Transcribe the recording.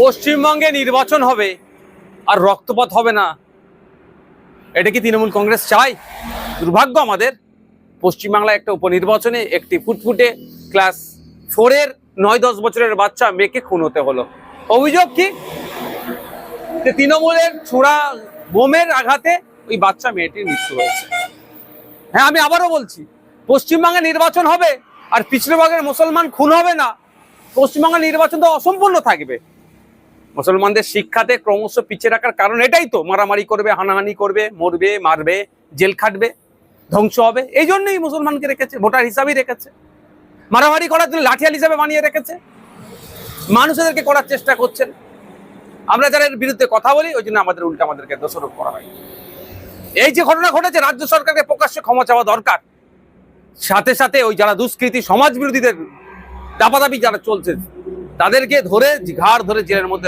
পশ্চিমবঙ্গে নির্বাচন হবে আর রক্তপাত হবে না। এটা কি তৃণমূল কংগ্রেস চায়? দুর্ভাগ্য আমাদের। পশ্চিমবাংলায় একটা উপনির্বাচনে একটি ফুটফুটে ক্লাস ফোরের নয় দশ বছরের বাচ্চা মেয়েকে খুন হতে হলো। অভিযোগ কি? যে তৃণমূলের ছোড়া বোমের আঘাতে ওই বাচ্চা মেয়েটির মৃত্যু হয়েছে। হ্যাঁ আমি আবারও বলছি, পশ্চিমবঙ্গে নির্বাচন হবে আর পিছড়েবাগের মুসলমান খুন হবে না। পশ্চিমবঙ্গের নির্বাচন তো অসম্পূর্ণ থাকবে। মুসলমানদের শিক্ষাতে ক্রমশ পিছিয়ে রাখার কারণ এটাই তো। মারামারি করবে, হানাহানি করবে, মরবে, মারবে, জেল খাটবে, ধ্বংস হবে। এই জন্যই মুসলমানকে রেখেছে, ভোটার হিসাবেই রেখেছে। মারামারি করার জন্য লাঠিয়াল হিসাবে বানিয়ে রেখেছে। মানুষদেরকে করার চেষ্টা করছেন। আমরা যারা এর বিরুদ্ধে কথা বলি, ওই জন্য আমাদের উল্টা আমাদেরকে দোষারোপ করা হয়। এই যে ঘটনা ঘটেছে, রাজ্য সরকারকে প্রকাশ্যে ক্ষমা চাওয়া দরকার। সাথে সাথে ওই যারা দুষ্কৃতী সমাজ বিরোধীদের দাপাদাপি যারা চলছে, তাদেরকে ধরে, ঘাড় ধরে জেলের মধ্যে